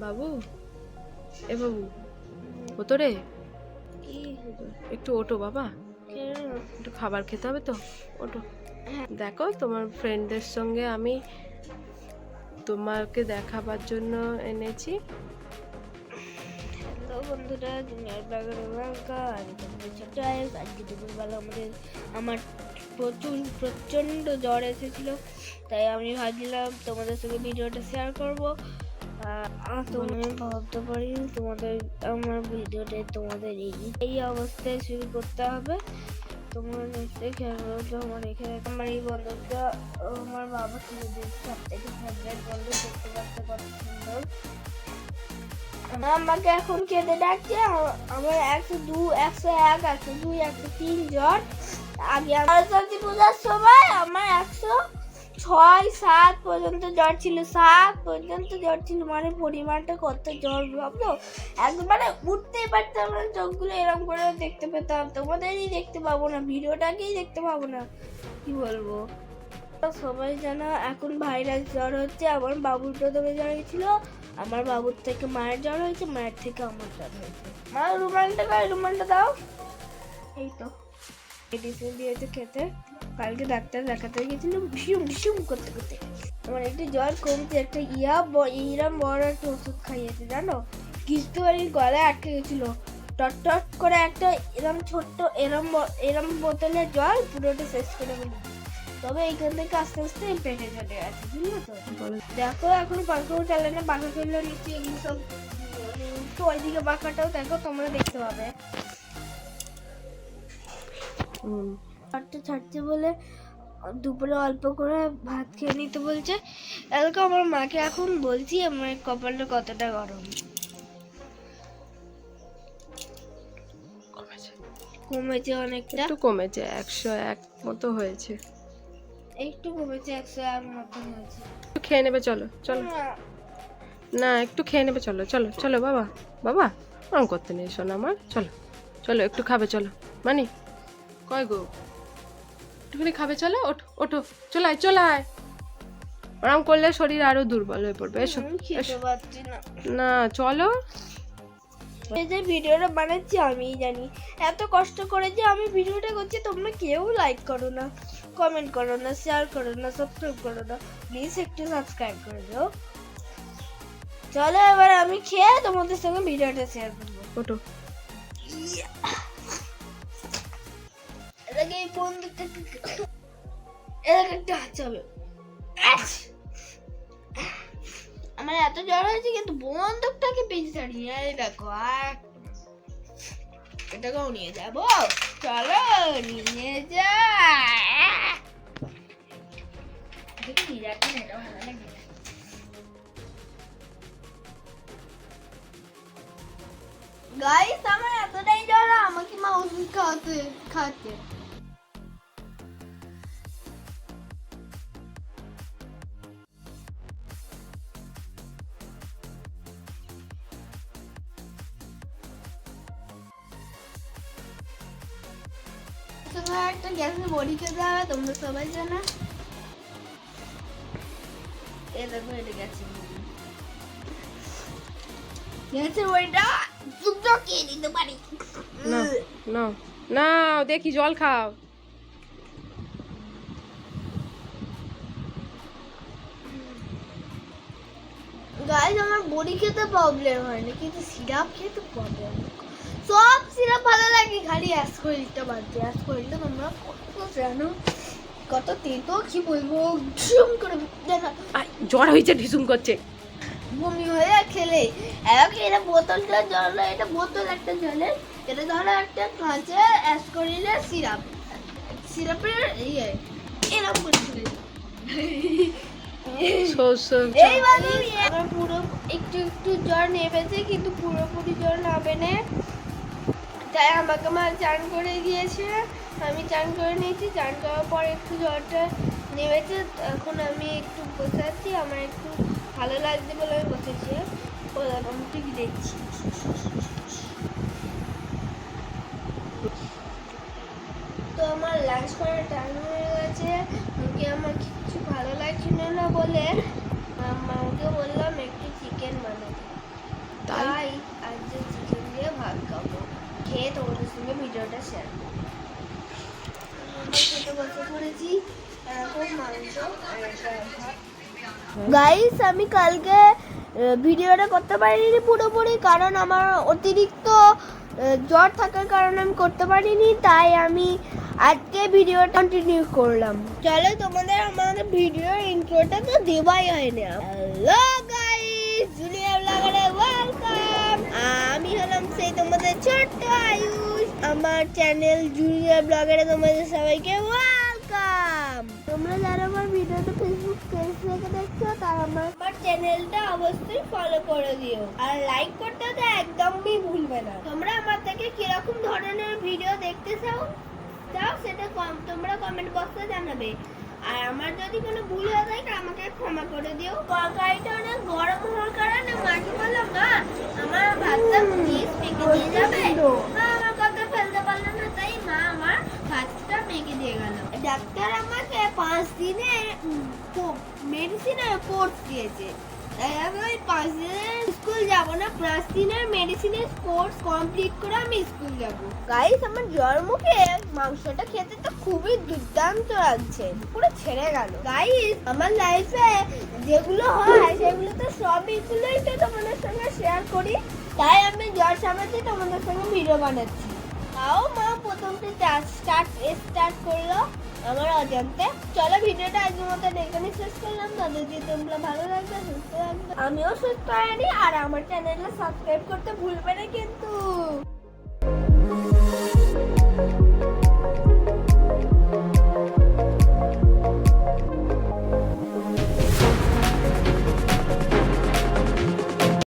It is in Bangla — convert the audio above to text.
বাবু? এ বাবু ওতো রে একটু ওটো বাবা। একটু খাবার খেতে হবে তো? ওটো হ্যাঁ। দেখো তোমার ফ্রেন্ডদের সঙ্গে আমি তোমাকে দেখাবার জন্য এনেছি। হ্যালো বন্ধুরা বাঙ্কা আমি তোমাদের ছোট আজকে দুপুরবেলা আমাদের আমার প্রচুর প্রচণ্ড জ্বর এসেছিল। তাই আমি ভাবছিলাম তোমাদের সঙ্গে ভিডিওটা শেয়ার করব। আহ, তো আমি ভাবতে পারি তোমাদের আমার ভিডিওটা তোমাদের এই এই অবস্থায় শুরু করতে হবে। তোমার নিশ্চয়ই খেয়াল আমার এখানে আমার এই বন্ধুটা আমার বাবা কিনে দিয়েছে সব থেকে ফেভারিট বন্ধু দেখতে পাচ্ছে কত সুন্দর। আমাকে এখন খেতে ডাকছে আমার একশো দু একশো এক একশো দুই একশো তিন জ্বর। আগে সরস্বতী পূজার সময় আমার একশো ছয়, সাত পর্যন্ত জ্বর ছিল, সাত পর্যন্ত জ্বর ছিল মানে পরিমাণটা কত জ্বর ভাবলো? একবারে উঠতেই পারতাম না, চোখগুলো এরকম করে দেখতে পেতাম। তোমাদেরই দেখতে পাবো না, ভিডিওটাকেই দেখতে পাবো না। কি বলব? সবাই জানা, এখন ভাইরাস জ্বর হচ্ছে, আমার বাবুর প্রথমে জ্বর হয়েছিল, আমার বাবুর থেকে মায়ের জ্বর হয়েছে, মায়ের থেকে আমার জ্বর হয়েছে। মা, রুমালটা রুমালটা দাও। এই তো। মেডিসিন দিয়েছে খেতে। কালকে ডাক্তার দেখাতে গেছিলাম ভীষণ ভীষণ করতে করতে। আমার একটু জ্বর কমছে একটা ইয়া ব- ইরাম বড় একটা ওষুধ খাইয়েছে জানো? কিস্তি বাড়ির গলায় আটকে গেছিল টট টট করে একটা এরম ছোট্ট এরম এরম বোতলে জল পুরোটা শেষ করে ফেলি তবে এইখান থেকে আস্তে আস্তে পেটে চলে গেছে বুঝলো তো? দেখো এখন পাখাও চালে না পাখা ফেললে নিচে এগুলো সব তো ওইদিকে পাখাটাও দেখো তোমরা দেখতে পাবে। হুম, ছাড়তে ছাড়তে বলে দুপুরে অল্প করে ভাত খেয়ে নিতে বলছে। এলাকা আমার মাকে এখন বলছি আমার কপালটা কতটা গরম। কমেছে। অনেকটা। একটু কমেছে একশো এক মতো হয়েছে। একটু কমেছে একশো এক মতন হয়েছে। খেয়ে নেবে চলো চলো। না। একটু খেয়ে নেবে চলো চলো চলো বাবা বাবা। ওরম করতে নেই শোনো আমার চলো চলো একটু খাবে চলো। মানি কয় গো? একটুখানি খাবে চলো ওঠো ওঠো। চলায় চলায়। ওরম করলে শরীর আরও দুর্বল হয়ে পড়বে এসো আমি না। না চলো। এই যে ভিডিওটা বানাচ্ছি আমিই জানি। এত কষ্ট করে যে আমি ভিডিওটা করছি তোমরা কেউ লাইক করো না কমেন্ট করো না শেয়ার করো না সাবস্ক্রাইব করো না প্লিজ একটু সাবস্ক্রাইব করে দাও। চলো এবার আমি খেয়ে তোমাদের সঙ্গে ভিডিওটা শেয়ার করব। ওঠো। এটাকে এই বন্দুকটাকে এটাকে একটা হাত হবে। আমার এত জ্বর হয়েছে কিন্তু বন্দুকটাকে পেয়েছি ছাড়িয়ে এই দেখো এক এটাকেও নিয়ে যাব। চলো, নিয়ে যা। দেখি যাচ্ছি এটা ভালো লাগে। গাইস আমার এতটাই জ্বর, আমাকে মা ওষুধ খাওয়াতে খাচ্ছে সবাই একটা গ্যাসের বড়ি খেতে হবে তোমরা সবাই জানা এ দেখো এটা গ্যাসের বড়ি গ্যাসের বড়িটা চুপচাপ খেয়ে নিতে পারি না না না দেখি জল খাও গাইজ আমার বড়ি খেতে প্রবলেম হয় না কিন্তু সিরাপ খেতে প্রবলেম সব সিরাপ ভালো লাগে। খালি অ্যাসকোরিলটা বাদ দিয়ে অ্যাসকোরিলটা তোমরা কত জানো? কত তেতো কি বলব? ঝুম করে জ্বর হয়েছে ঢিসুম করছে। বমি হয়ে খেলে। এরকম এটা বোতলটা জল এটা বোতল একটা জলের এটা ধরো একটা কাঁচের অ্যাসকোরিলের সিরাপ সিরাপের ইয়ে এরকম করে আমার পুরো একটু একটু জ্বর নেমেছে কিন্তু পুরোপুরি জ্বর নামে না। তাই আমাকে মা চান করে দিয়েছে। আমি চান করে নিয়েছি চান করার পর একটু জ্বরটা নেমেছে এখন আমি একটু বসে আছি আমার একটু ভালো লাগছে বলে আমি বসেছি আমি টিভি দেখছি। তো আমার লাঞ্চ করার টাইম হয়ে গেছে মুখে আমার কিছু ভালো লাগছিল না বলে মামাকে বললাম একটু চিকেন বানাতে। তোমাদের সঙ্গে ভিডিওটা শেয়ার গাইস আমি কালকে ভিডিওটা করতে পারিনি পুরোপুরি কারণ আমার অতিরিক্ত জ্বর থাকার কারণে আমি করতে পারিনি তাই আমি আজকে ভিডিওটা কন্টিনিউ করলাম চলো তোমাদের আমাদের ভিডিও ইন্ট্রোটা তো দেওয়াই হয়নি হ্যালো আমার চ্যানেল জুনিয়র ব্লগারে তোমাদের সবাইকে ওয়েলকাম তোমরা যারা আমার ভিডিওটা ফেসবুক পেজ থেকে দেখছ তারা আমার আমার চ্যানেলটা অবশ্যই ফলো করে দিও। আর লাইক করতে তো একদমই ভুলবে না। তোমরা আমার থেকে কীরকম ধরনের ভিডিও দেখতে চাও চাও সেটা কম তোমরা কমেন্ট বক্সে জানাবে। আর আমার যদি কোনো ভুল হয়ে যায় তা আমাকে ক্ষমা করে দিও। তরকারিটা অনেক গরম হওয়ার কারণে মাকে বললাম মা আমার ভাতটা প্লিজ মেখে দিয়ে যাবে মা আমার কথা ফেলতে পারল না তাই মা আমার ভাতটা মেখে দিয়ে গেল ডাক্তার আমাকে পাঁচ দিনে মেডিসিনের কোর্স দিয়েছে। তাই আমি ওই পাঁচ দিনের স্কুল যাব না পাঁচ দিনের মেডিসিনের কোর্স কমপ্লিট করে আমি স্কুল যাব। গাইস আমার জ্বর মুখে মাংসটা খেতে তো খুবই দুর্দান্ত লাগছে। পুরো ছেড়ে গেল। গাইস আমার লাইফে যেগুলো হয়, সেগুলো তো সবইগুলোই তো তোমাদের সঙ্গে শেয়ার করি। তাই আমি জ্বর সামলাতে তোমাদের সঙ্গে ভিডিও বানাচ্ছি। তাও মা প্রথমটা স্টার্ট স্টার্ট করল আমার অজান্তে। চলো ভিডিওটা আজকের মতো এখানে শেষ করলাম। তাদের যদি তোমরা ভালো লাগবে সুস্থ লাগবে আমিও সুস্থ হয়নি আর আমার চ্যানেলটা সাবস্ক্রাইব করতে ভুলবে না কিন্তু।